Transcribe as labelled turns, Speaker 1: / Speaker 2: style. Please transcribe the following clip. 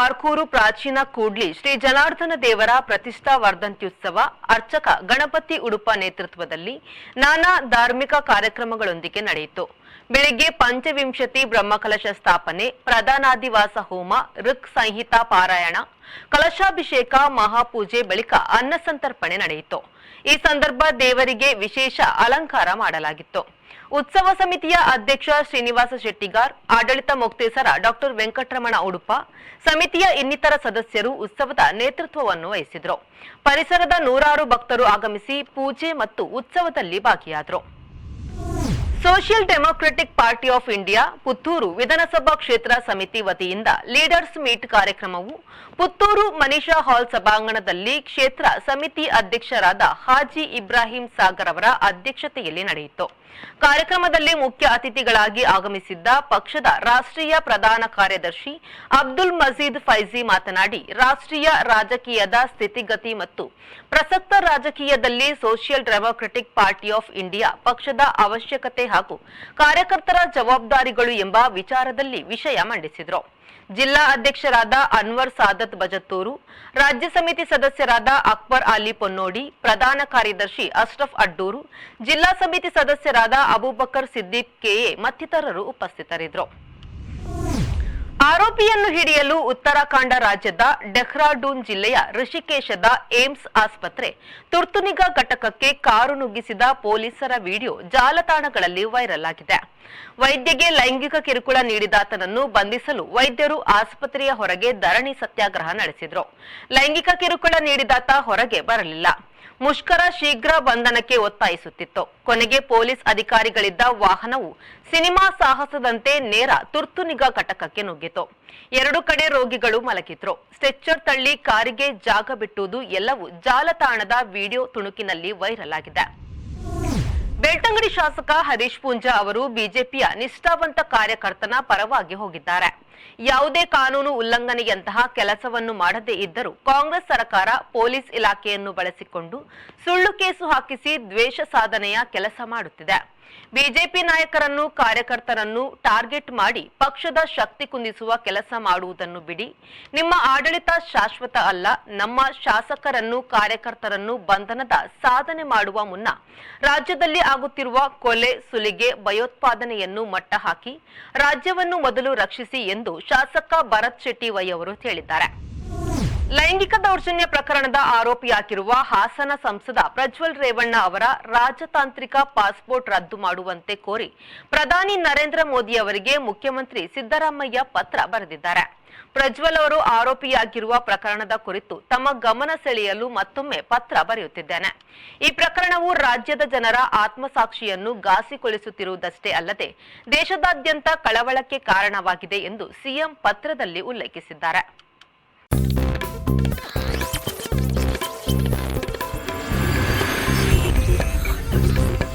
Speaker 1: ಪಾರ್ಕೂರು ಪ್ರಾಚೀನ ಕೂಡ್ಲಿ ಶ್ರೀ ಜನಾರ್ದನ ದೇವರ ಪ್ರತಿಷ್ಠಾ ವರ್ಧಂತ್ಯುತ್ಸವ, ಅರ್ಚಕ ಗಣಪತಿ ಉಡುಪ ನೇತೃತ್ವದಲ್ಲಿ ನಾನಾ ಧಾರ್ಮಿಕ ಕಾರ್ಯಕ್ರಮಗಳೊಂದಿಗೆ ನಡೆಯಿತು. ಬೆಳಿಗ್ಗೆ ಪಂಚವಿಂಶತಿ ಬ್ರಹ್ಮಕಲಶ ಸ್ಥಾಪನೆ, ಪ್ರಧಾನಾದಿವಾಸ ಹೋಮ, ಋಕ್ ಸಂಹಿತಾ ಪಾರಾಯಣ, ಕಲಶಾಭಿಷೇಕ, ಮಹಾಪೂಜೆ ಬಳಿಕ ಅನ್ನಸಂತರ್ಪಣೆ ನಡೆಯಿತು. ಈ ಸಂದರ್ಭ ದೇವರಿಗೆ ವಿಶೇಷ ಅಲಂಕಾರ ಮಾಡಲಾಗಿತ್ತು. ಉತ್ಸವ ಸಮಿತಿಯ ಅಧ್ಯಕ್ಷ ಶ್ರೀನಿವಾಸ ಶೆಟ್ಟಿಗಾರ್, ಆಡಳಿತ ಮೊಕ್ತೇಸರ ಡಾಕ್ಟರ್ ವೆಂಕಟರಮಣ ಉಡುಪ, ಸಮಿತಿಯ ಇನ್ನಿತರ ಸದಸ್ಯರು ಉತ್ಸವದ ನೇತೃತ್ವವನ್ನು ವಹಿಸಿದರು ಪರಿಸರದ ನೂರಾರು ಭಕ್ತರು ಆಗಮಿಸಿ ಪೂಜೆ ಮತ್ತು ಉತ್ಸವದಲ್ಲಿ ಭಾಗಿಯಾದರು. Social democratic party of India Puttur ವಿಧಾನಸಭಾ ಕ್ಷೇತ್ರ ಸಮಿತಿ ವತಿಯಿಂದ ಲೀಡರ್ಸ್ ಮೀಟ್ ಕಾರ್ಯಕ್ರಮವು ಪುತ್ತೂರು ಮನೀಷಾ ಹಾಲ್ ಸಭಾಂಗಣದಲ್ಲಿ ಕ್ಷೇತ್ರ ಸಮಿತಿ ಅಧ್ಯಕ್ಷರಾದ ಹಾಜಿ ಇಬ್ರಾಹಿಂ ಸಾಗರ್ ಅವರ ಅಧ್ಯಕ್ಷತೆಯಲ್ಲಿ ನಡೆಯಿತು. ಕಾರ್ಯಕ್ರಮದಲ್ಲಿ ಮುಖ್ಯ ಅತಿಥಿಗಳಾಗಿ ಆಗಮಿಸಿದ್ದ ಪಕ್ಷದ ರಾಷ್ಟ್ರೀಯ ಪ್ರಧಾನ ಕಾರ್ಯದರ್ಶಿ ಅಬ್ದುಲ್ ಮಜೀದ್ ಫೈಜಿ ಮಾತನಾಡಿ, ರಾಷ್ಟ್ರೀಯ ರಾಜಕೀಯದ ಸ್ಥಿತಿಗತಿ ಮತ್ತು ಪ್ರಸಕ್ತ ರಾಜಕೀಯದಲ್ಲಿ social democratic party of India ಪಕ್ಷದ ಅವಶ್ಯಕತೆ ಹಾಗೂ ಕಾರ್ಯಕರ್ತರ ಜವಾಬ್ದಾರಿಗಳು ಎಂಬ ವಿಚಾರದಲ್ಲಿ ವಿಷಯ ಮಂಡಿಸಿದರು. ಜಿಲ್ಲಾ ಅಧ್ಯಕ್ಷರಾದ ಅನ್ವರ್ ಸಾದತ್ ಬಜತ್ತೂರು, ರಾಜ್ಯ ಸಮಿತಿ ಸದಸ್ಯರಾದ ಅಕ್ಬರ್ ಅಲಿ ಪೊನ್ನೋಡಿ, ಪ್ರಧಾನ ಕಾರ್ಯದರ್ಶಿ ಅಶ್ರಫ್ ಅಡ್ಡೂರು, ಜಿಲ್ಲಾ ಸಮಿತಿ ಸದಸ್ಯರಾದ ಅಬೂಬಕರ್ ಸಿದ್ದಿಕ್ ಕೆಎ ಮತ್ತಿತರರು ಉಪಸ್ಥಿತರಿದ್ದರು. ಆರೋಪಿಯನ್ನು ಹಿಡಿಯಲು ಉತ್ತರಾಖಂಡ ರಾಜ್ಯದ ಡೆಹ್ರಾಡೂನ್ ಜಿಲ್ಲೆಯ ಋಷಿಕೇಶದ ಏಮ್ಸ್ ಆಸ್ಪತ್ರೆ, ತುರ್ತುನಿಗಾ ಘಟಕಕ್ಕೆ ಕಾರು ನುಗ್ಗಿಸಿದ ಪೊಲೀಸರ ವಿಡಿಯೋ ಜಾಲತಾಣಗಳಲ್ಲಿ ವೈರಲ್ ಆಗಿದೆ. ವೈದ್ಯಗೆ ಲೈಂಗಿಕ ಕಿರುಕುಳ ನೀಡಿದಾತನನ್ನು ಬಂಧಿಸಲು ವೈದ್ಯರು ಆಸ್ಪತ್ರೆಯ ಹೊರಗೆ ಧರಣಿ ಸತ್ಯಾಗ್ರಹ ನಡೆಸಿದ್ರು. ಲೈಂಗಿಕ ಕಿರುಕುಳ ನೀಡಿದಾತ ಹೊರಗೆ ಬರಲಿಲ್ಲ. ಮುಷ್ಕರ ಶೀಘ್ರ ಬಂಧನಕ್ಕೆ ಒತ್ತಾಯಿಸುತ್ತಿತ್ತು. ಕೊನೆಗೆ ಪೊಲೀಸ್ ಅಧಿಕಾರಿಗಳಿದ್ದ ವಾಹನವು ಸಿನಿಮಾ ಸಾಹಸದಂತೆ ನೇರ ತುರ್ತು ನಿಗಾ ಘಟಕಕ್ಕೆ ನುಗ್ಗಿತು. ಎರಡು ಕಡೆ ರೋಗಿಗಳು ಮಲಗಿದ್ರು. ಸ್ಟ್ರೆಚ್ಚರ್ ತಳ್ಳಿ ಕಾರಿಗೆ ಜಾಗ ಬಿಟ್ಟುವುದು ಎಲ್ಲವೂ ಜಾಲತಾಣದ ವಿಡಿಯೋ ತುಣುಕಿನಲ್ಲಿ ವೈರಲ್ ಆಗಿದೆ. ಬೆಳ್ತಂಗಡಿ ಶಾಸಕ ಹರೀಶ್ ಪೂಂಜಾ ಅವರು ಬಿಜೆಪಿಯ ನಿಷ್ಠಾವಂತ ಕಾರ್ಯಕರ್ತನ ಪರವಾಗಿ ಹೋಗಿದ್ದಾರೆ. ಯಾವುದೇ ಕಾನೂನು ಉಲ್ಲಂಘನೆಯಂತಹ ಕೆಲಸವನ್ನು ಮಾಡದೇ ಇದ್ದರೂ ಕಾಂಗ್ರೆಸ್ ಸರ್ಕಾರ ಪೊಲೀಸ್ ಇಲಾಖೆಯನ್ನು ಬಳಸಿಕೊಂಡು ಸುಳ್ಳು ಕೇಸು ಹಾಕಿಸಿ ದ್ವೇಷ ಸಾಧನೆಯ ಕೆಲಸ ಮಾಡುತ್ತಿದೆ. ಬಿಜೆಪಿ ನಾಯಕರನ್ನು, ಕಾರ್ಯಕರ್ತರನ್ನು ಟಾರ್ಗೆಟ್ ಮಾಡಿ ಪಕ್ಷದ ಶಕ್ತಿ ಕುಂದಿಸುವ ಕೆಲಸ ಮಾಡುವುದನ್ನು ಬಿಡಿ. ನಿಮ್ಮ ಆಡಳಿತ ಶಾಶ್ವತ ಅಲ್ಲ. ನಮ್ಮ ಶಾಸಕರನ್ನು, ಕಾರ್ಯಕರ್ತರನ್ನು ಬಂಧನದ ಸಾಧನೆ ಮಾಡುವ ಮುನ್ನ ರಾಜ್ಯದಲ್ಲಿ ಆಗುತ್ತಿರುವ ಕೊಲೆ, ಸುಲಿಗೆ, ಭಯೋತ್ಪಾದನೆಯನ್ನು ಮಟ್ಟ ಹಾಕಿ ರಾಜ್ಯವನ್ನು ಮೊದಲು ರಕ್ಷಿಸಿ ಎಂದು ಶಾಸಕ ಭರತ್ ಶೆಟ್ಟಿ ವೈ ಅವರು ಹೇಳಿದ್ದಾರೆ. ಲೈಂಗಿಕ ದೌರ್ಜನ್ಯ ಪ್ರಕರಣದ ಆರೋಪಿಯಾಗಿರುವ ಹಾಸನ ಸಂಸದ ಪ್ರಜ್ವಲ್ ರೇವಣ್ಣ ಅವರ ರಾಜತಾಂತ್ರಿಕ ಪಾಸ್ಪೋರ್ಟ್ ರದ್ದು ಮಾಡುವಂತೆ ಕೋರಿ ಪ್ರಧಾನಿ ನರೇಂದ್ರ ಮೋದಿ ಅವರಿಗೆ ಮುಖ್ಯಮಂತ್ರಿ ಸಿದ್ದರಾಮಯ್ಯ ಪತ್ರ ಬರೆದಿದ್ದಾರೆ. ಪ್ರಜ್ವಲ್ ಅವರು ಆರೋಪಿಯಾಗಿರುವ ಪ್ರಕರಣದ ಕುರಿತು ತಮ್ಮ ಗಮನ ಸೆಳೆಯಲು ಮತ್ತೊಮ್ಮೆ ಪತ್ರ ಬರೆಯುತ್ತಿದ್ದೇನೆ. ಈ ಪ್ರಕರಣವು ರಾಜ್ಯದ ಜನರ ಆತ್ಮಸಾಕ್ಷಿಯನ್ನು ಘಾಸಿಗೊಳಿಸುತ್ತಿರುವುದಷ್ಟೇ ಅಲ್ಲದೆ ದೇಶದಾದ್ಯಂತ ಕಳವಳಕ್ಕೆ ಕಾರಣವಾಗಿದೆ ಎಂದು ಸಿಎಂ ಪತ್ರದಲ್ಲಿ ಉಲ್ಲೇಖಿಸಿದ್ದಾರೆ. Thank you.